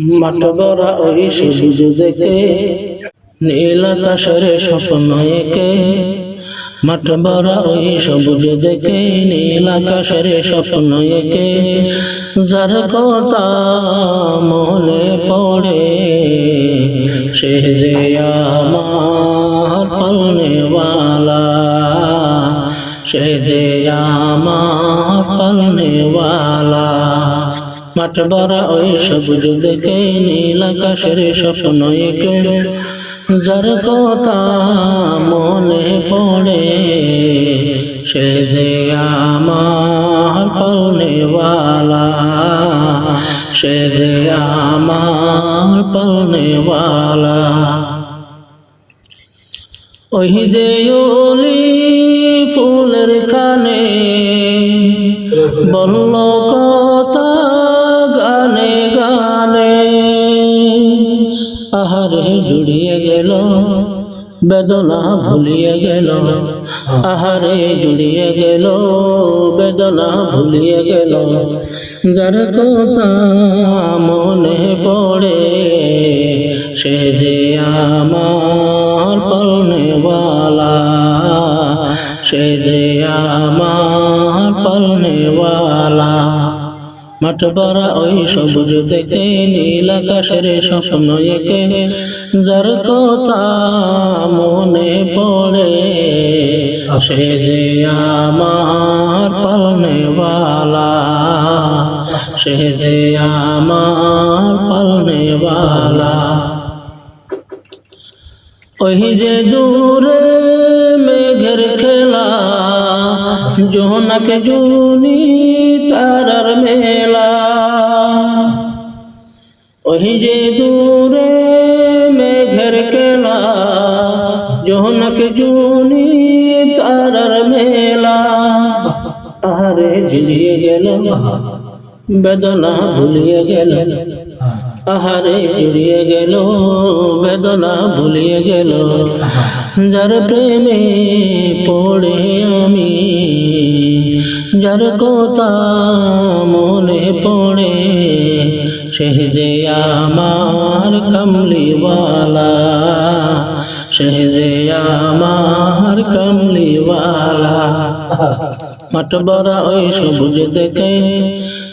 মাঠ ভরা ওই সবুজ দেখে, নীল আকাশের স্বপ্ন একে। মাঠ ভরা ওই সবুজ দেখে, নীল আকাশের স্বপ্ন একে। যার কথা মনে পড়ে, সে যে আমার পালনেওয়ালা। সে যে আমার পালনেওয়ালা। মাঠ ভরা ওই সবুজ দেখে নীল আকাশের স্বপ্ন যার কথা মনে পড়ে, সে যে আমার পালনেওয়ালা। সে যে আমার পালনেওয়ালা। ওই যে ওলি ফুলের কানে বলল জুড়িয়ে গেল, বেদনা ভুলিয়ে গেল, আহারে জুড়িয়ে গেল, বেদনা ভুলিয়ে গেল। যার কথা মনে পড়ে, সে যে আমার পালনেওয়ালা, সে যে আমার মাঠ ভরা ওই সবুজ দেখে নীল আকাশের স্বপ্ন একে। যার কথা মনে পড়ে, সে যে আমার পালনেওয়ালা, সে যে আমার পালনেওয়ালা। ওই যে দূরে মেঘের খেলা, জোনাকে জুনি ওই যে দূরে মেঘের খেলা জোনাকে জুনি তারার মেলা আরে ঝুলিয়ে গেল বেদনা ভুলিয়ে গেল আহারে জুড়িয়ে গেল বেদনা ভুলিয়ে গেল যার প্রেমে পড়ে আমি যার কথা মনে পড়ে যে আমার কমলিওয়ালা যে আমার কমলিওয়ালা মাঠ বড়া ওই সবুজ দেখে,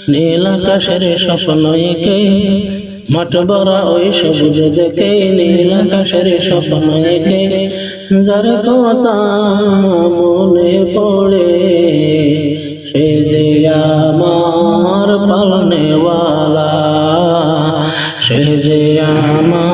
নীল আকাশের স্বপ্ন একে। মাঠ বড়া ওই সবুজ দেখে, নীল আকাশের স্বপ্ন একে। যার কথা মনে পড়ে, সে যে আমার